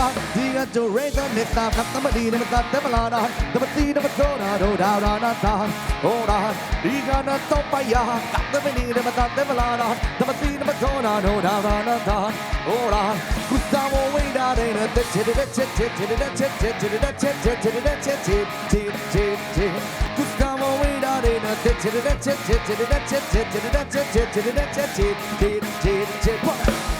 thought, the adoration is not come it never thought them a lot on, never see them a soda, no doubt on a thought, hold on, he got a top by yard, got them a need, never thought them a lot on, never see them a soda, no doubt on a thought, hold on, Gustavo way down in a bit, titty, titty, titty, titty, titty, titty, titty, titty, titty, titty, titty, titty, Gustavo way down in a bit, titty, titty, titty, titty, titty, titty, titty, titty, titty, titty, titty, titty,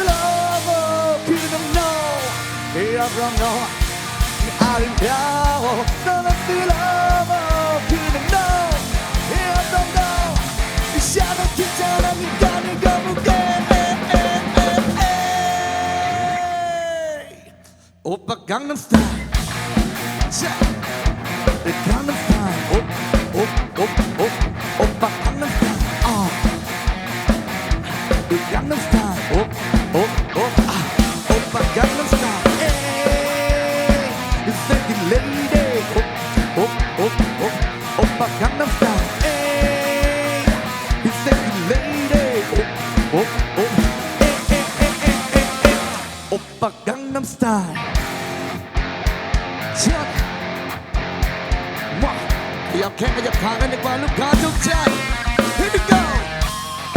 lover 그럼 no 그럼 no 아름다워 너는 the lover 그럼 no 그럼 no 샤도 귀찮으니까 네가 무게 오빠 강남 스타 강남 스타 오오오오 오빠 강남 스타 어. 강남 스타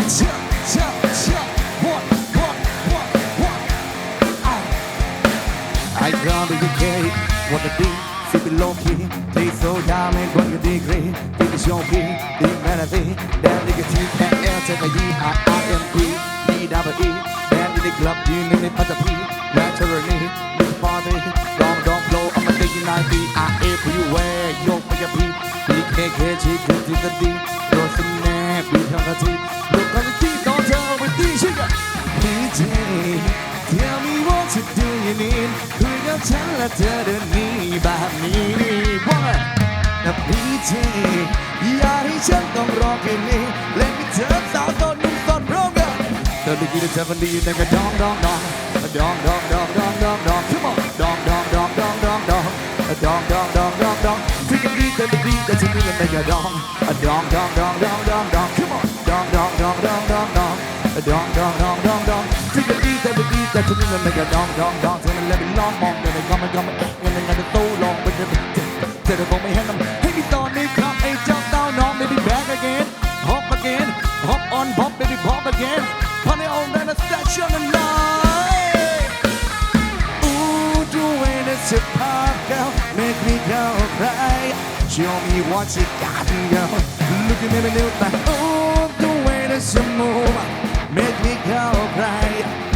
I got the UK what the D sit below key play so and what you degree. Think it's your key the melody. That nigga T and L take a E I I M P E double E that in the club you name it but the P naturally this party don't don't blow I'm a thinking I B I A for you where yo for your P B K K G K T the D. Your snap be on the T ฉันและเธอเดินหนีแบบนี้ว่านะพี่เจอย่าให้ฉันต้องรอแค่นี้เล่นกับเธอสาวตอนนุ่มตอนร้องกันเธอได้ยินเธอมันดีแต่ก็ดองดองดองดองดองดองดองดองดอง come on ดองดองดองดองดองดองดองดองดองดองดองที่กันดีเธอได้ดีแต่ที่นี่มันไม่ก็ดองดองดองดองดองดองดอง come on ดองดองดองดองดองดองดองดองดองดองดองที่กันดีแต่ไม่ดีแต่ที่นี่มันไม่ก็ดองดองดอง เลยเป็นล้อมมองเดินในกองมันกองมันเงินในงานเป็นตู้ลองเป็นเดินเจ็บเจ็บแต่ผมไม่ให้น้ำให้มีตอนนี้ครับไอ้เจ้าเต้าน้อง baby back again hop again hop on hop baby hop again พันในองค์ได้นะ station and night ooh doing it to pop girl make me go cry show me what you got girl look at me and look like ooh doing it to move make me go cry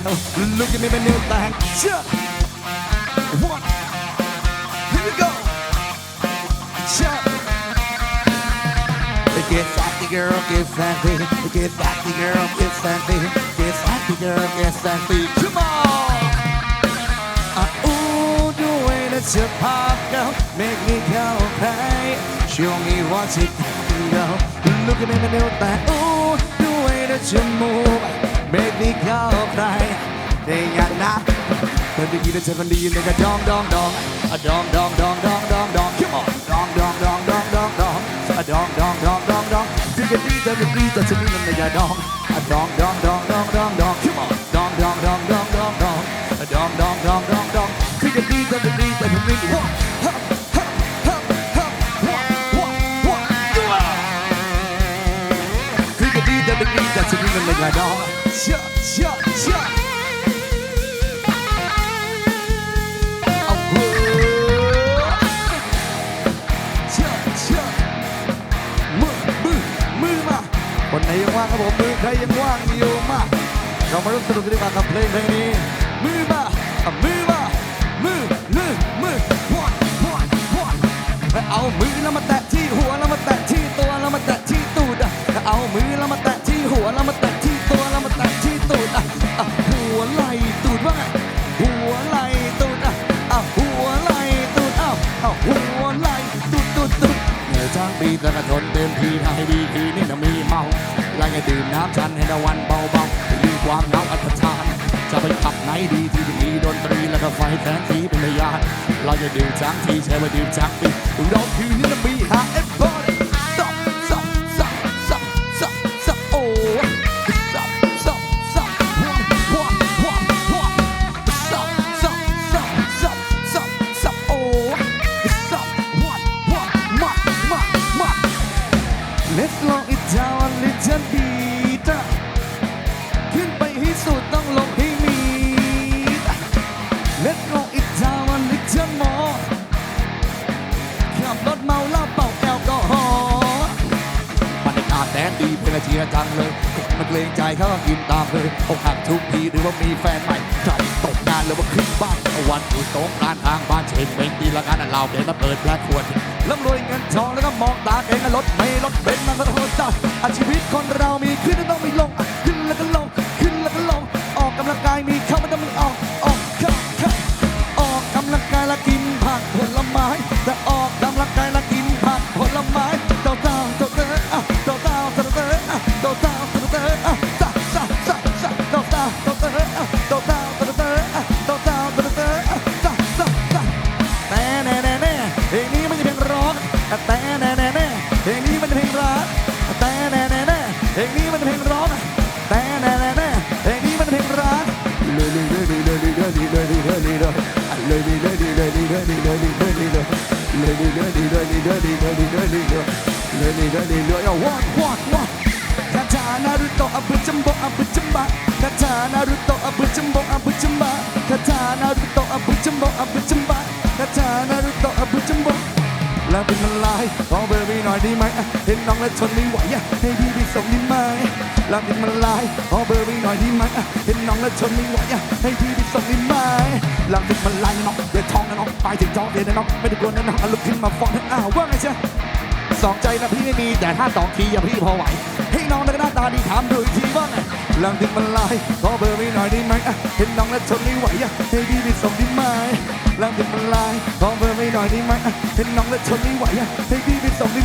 Look at me, new thing Sure One. Here we go. Get sassy girl, get sassy Get sassy girl, get sassy Get sassy girl, get sassy Come on. Uh, Ooh, the way that you pop, girl Make me go cry. Show me what you can go Look at me, new thing Ooh, the way that you move Make me go cry They got not เธอได้ยินแล้วเธอคนดีเลยก็ดองดองดองอะดองดองดองดองดองดอง Come on ดองดองดองดองดองดองอะดองดองดองดองดองที่กันดีเธอกันดีแต่ฉันนี่มันไม่อยาดองอะดองดองดองดองดองดอง Come on ดองดองดองดองดองดองอะดองดองดองดองดองที่กันดีเธอกันดีแต่ฉันนี่ที่กันดีแต่ดีแต่ฉันนี่มันไม่อยาดอง มือมือมือมาคนไหนยังว่างครับผมมือใครยังว่างอยู่มาเรามาร่วมสนุกกันดีกว่ากับเพลงเพลงนี้มือมา ให้ดื่มน้ำชันให้ตะวันเบาๆลืมความเหงาอัศจรรย์จะไปขับไหนดีที่จะมีดนตรีแล้วก็ไฟแทนที่เป็นพยานเราจะดื่มจังทีใช้ว่าดื่มจังปีเราคือนี่นะมีหาเอฟบอ เกรงใจเขาก็กินตามเลยอกหักทุกทีหรือว่ามีแฟนใหม่ใครตกงานหรือว่าขึ้นบ้านวันอยู่ตรงร้านทางบ้านเช็คเป็นปีละกันอะเราเดินมาเปิดแพร่ขวดร่ำรวยเงินทองแล้วก็มองตาเองรถไม่รถเบนซ์มันก็โคตรจ้าอาชีวิตคนเรามีขึ้นแล้วต้องมีลง เอาวันวันวันคาถานารุโตะอับจัมโบอับจัมบะคาถานารุโตะอับจัมโบอับจัมบะคาถานารุโตะอับจัมโบอับจัมบะคาถานารุโตะอับจัมโบแล้วเป็นมันลายขอเบอร์พี่หน่อยดีไหมอะเห็นน้องแล้วทนไม่ไหวอะให้พี่ไปส่งได้ไหมแล้วเป็นมันลายขอเบอร์พี่หน่อยดีไหมเห็นน้องแล้วทนไม่ไหวอะให้พี่ไปส่งได้ไหมแล้วเป็นมันลายน้องอย่าท้องนะน้องไปถึงท้องเดี๋ยวนะน้องไม่ได้กลัวนะน้องอะลุกขึ้นมาฟ้อนอ้าวว่าไงจ๊ะสองใจนะพี่ไม่มีแต่ถ้าสองทีอย่าพี่พอไหวให้น้องแล้วก็หน้าตาดีถามดูอีกทีว่าไงแล้วเป็นมันลายขอเบอร์พี่หน่อยได้ไหมเห็นน้องแล้วทนไม่ไหวอะให้พี่ไปส่งได้ไหมแล้วเป็นมันลายขอเบอร์ไม่หน่อยได้ไหมเห็นน้องแล้วทนไม่ไหวอะให้พี่ไปส่งได้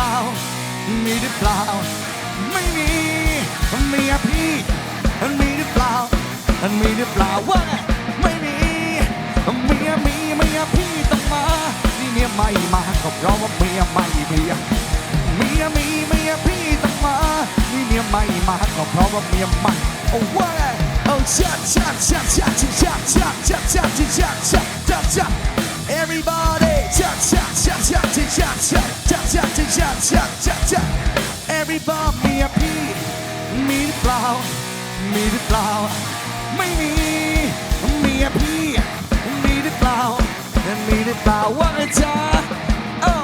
ล่า มีหรือเปล่า ไม่มีเมียพี่มันมีหรือเปล่ามันมีหรือเปล่าว่าไงไม่มีเมียมีเมียพี่ต้องมานี่เมียไม่มาก็เพราะว่าเมียไม่มีเมียมีเมียพี่ต้องมานี่เมียไม่มาก็เพราะว่าเมียไม่โอ้ว่าไงโอ้ชัดชัดชัดชัดชัดชัดชัดชัดชัดชัดชัดชัด มีหรือเปล่ามีหรือเปล่า ไม่มีมีอะพี่ มีหรือเปล่า มีหรือเปล่าว่าไงจ๊ะเอ้า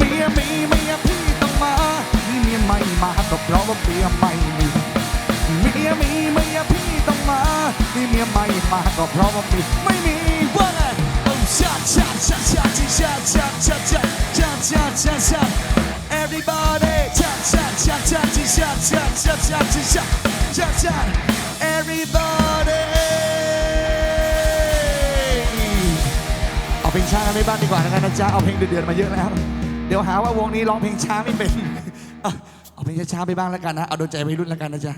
มีอะมีมีอะพี่ต้องมานี่เมียไม่มาก็เพราะว่าเมียไม่มีเมียมีเมียพี่ต้องมานี่เมียไม่มาก็เพราะว่ามีไม่มีว่าไงโอ้ชาชาชาชาชาชาชาชาชาชาชาชา everybody ชาชาชาชาชาชาชาชาชา everybody เอาเพลงช้ากันไปบ้างดีกว่านะครับนะจ๊ะ เอาเพลงเดือดๆมาเยอะแล้ว เดี๋ยวหาว่าวงนี้ร้องเพลงช้าไม่เป็น เอาเอาเพลงช้าๆไปบ้างแล้วกันนะ เอาโดนใจวัยรุ่นแล้วกันนะจ๊ะ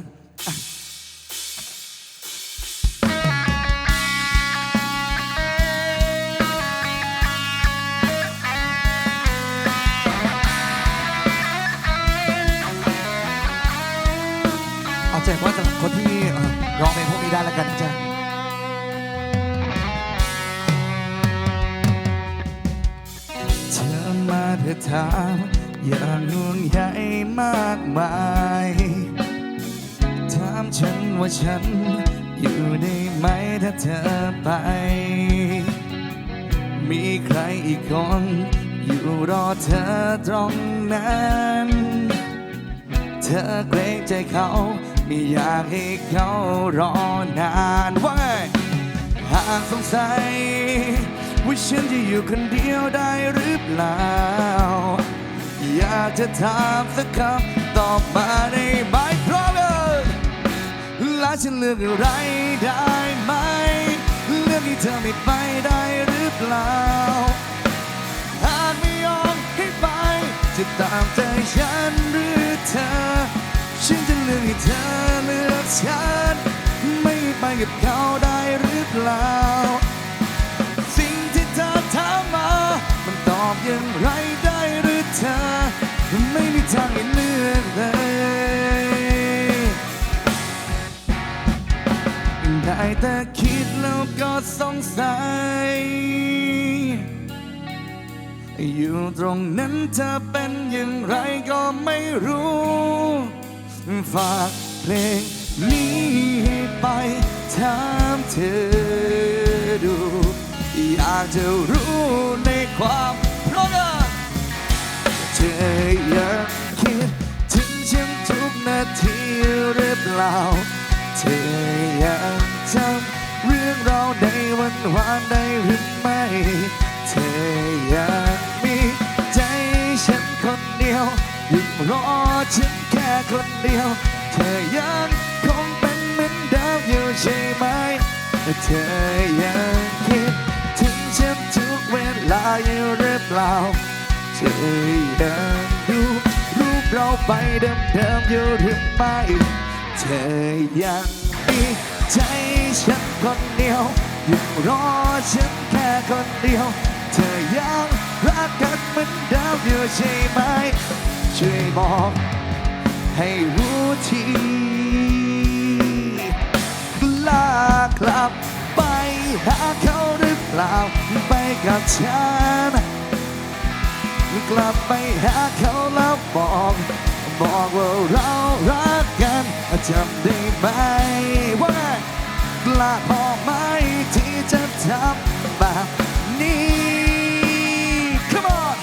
กันจ้ะเธอมาเธอถามอย่างห่วงใยมากมายถามฉันว่าฉันอยู่ได้ไหมถ้าเธอไป มีใครอีกคนอยู่รอเธอตรงนั้น เธอเกรงใจเขา ไม่อยากให้เขารอนานว่าไงหากสงสัยว่าฉันจะอยู่คนเดียวได้หรือเปล่า อยากจะถามสักคำตอบมาได้ไหมพร้อมเลยและฉันเลือกอะไรได้ไหม เลือกให้เธอไม่ไปได้หรือเปล่า หากไม่ยอมให้ไป จะตามใจฉันหรือเธอ เลือกให้เธอเลือกฉันไม่ไปกับเขาได้หรือเปล่า สิ่งที่เธอถามมา มันตอบอย่างไรได้หรือเธอ ไม่มีทางให้เลือกเลยได้แต่คิดแล้วก็สงสัย อยู่ตรงนั้นเธอเป็นอย่างไรก็ไม่รู้ ฝากเพลงนี้ไปถามเธอดู อยากจะรู้ในความเพราะกันเธอยังคิดถึงฉันทุกนาทีหรือเปล่า เธอยังจำเรื่องเราในวันวานได้หรือไม่ เธอยังมีใจฉันคนเดียวยังรอฉันแคนเดียว เธอยังคงเป็นเหมือนเดิมอยู่ใช่ไหม เธอยังคิดถึงฉันทุกเวลาอยู่หรือเปล่า เธอยังดูรูปเราไปเดิมๆอยู่หรือไม่เธอยังมีใจฉันคนเดียวยังรอฉันแค่คนเดียว เธอยังรักกันเหมือนเดิมอยู่ใช่ไหมช่วยบอก ให้รู้ทีกล้ากลับไปหาเขาหรือเปล่าไปกับฉันกลับไปหาเขาแล้วบอกบอกว่าเรารักกันจำได้ไหมว่ากล้าพอไหมที่จะทำแบบนี้ Come on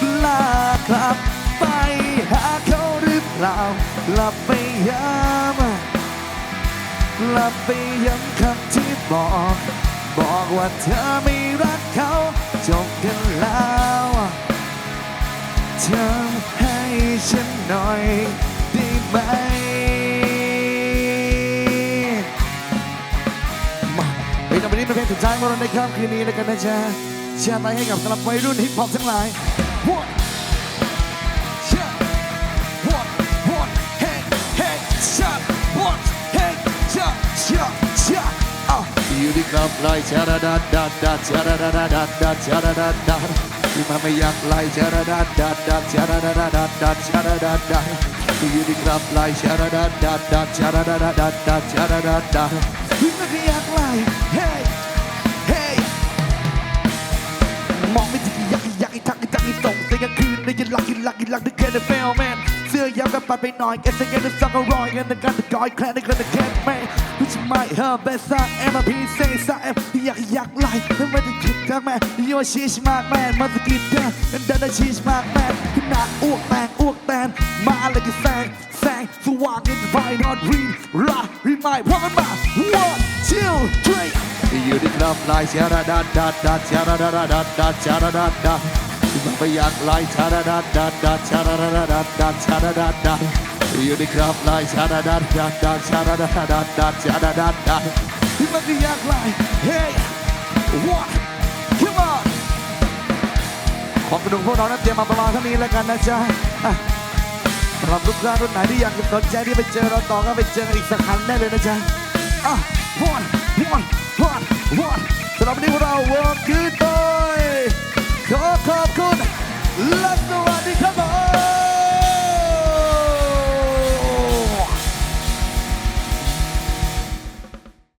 กล้ากลับ หรือเปล่ากลับไปย้ำกลับไปย้ำคำที่บอก บอกว่าเธอไม่รักเขาจบกันแล้วทำให้ฉันหน่อยได้ไหมมาเฮ้ยแต่วันนี้เป็นเพลงสุดท้ายของเราในค่ำคืนนี้แล้วกันนะจ๊ะแชร์ไลค์ให้กับสำหรับวัยรุ่นฮิปฮอปทั้งหลาย อะอยู่ที่ครับไล่ชาดาดาดาดาชาดาดาดาดาดาชาดาดาดาที่มาไม่อยากไล่ชาดาดาดาดาชาดาดาดาดาดาชาดาดาดาอยู่ที่ครับไล่ชาดาดาดาดาชาดาดาดาดาดาชาดาดาดาที่มาไม่อยากไล่ Hey Hey มองไม่ถึงอยากอยากอีทักอีทักอีส่งแต่กลางคืนได้ยินลักยินหลักยินหลักได้แค่ในเฟลแมน เสื้อยาวกันปัดไปหน่อยแกสเก็ตสักร้อยกันในการตะกอยแคลนในกันตะแคทแม่ผู้ชายเฮอร์เบซ่าเอ็มพีเซซ่าเอ็มอยากอยากไล่แล้วไม่ได้คิดกันแม่ยูชีชมากแมนมาสกิดแดนเดินได้ชีชมากแมนขนาดอ้วกแตงอ้วกแตนมาเลยก็แซงแซงสว่างในไฟนอตรีลารีมายพร้อมกันมา one two three อยู่ที่ครับลายชาดาดาดาดาชาดาดาดาดาดาชาดาดาดา มันไปอยากลายชาดาดาดาดาชาดาดาดาดาชาดาดาดาอยู่ที่ครับลายชาดาดาดาดาชาดาดาดาดาชาดาดาดาที่มันไปอยากลาย hey what come on ความสนุกพวกเรานั้นเตรียมมาประมาณเท่านี้แล้วกันนะจ๊ะสำหรับลูกค้ารุ่นไหนที่อยากสนใจที่ไปเจอเราต่อก็ไปเจอกันอีกสักครั้งได้เลยนะจ๊ะอะ one one one one สำหรับวันนี้พวกเรา work good boy ขอขอบคุณและสวัสดีครับ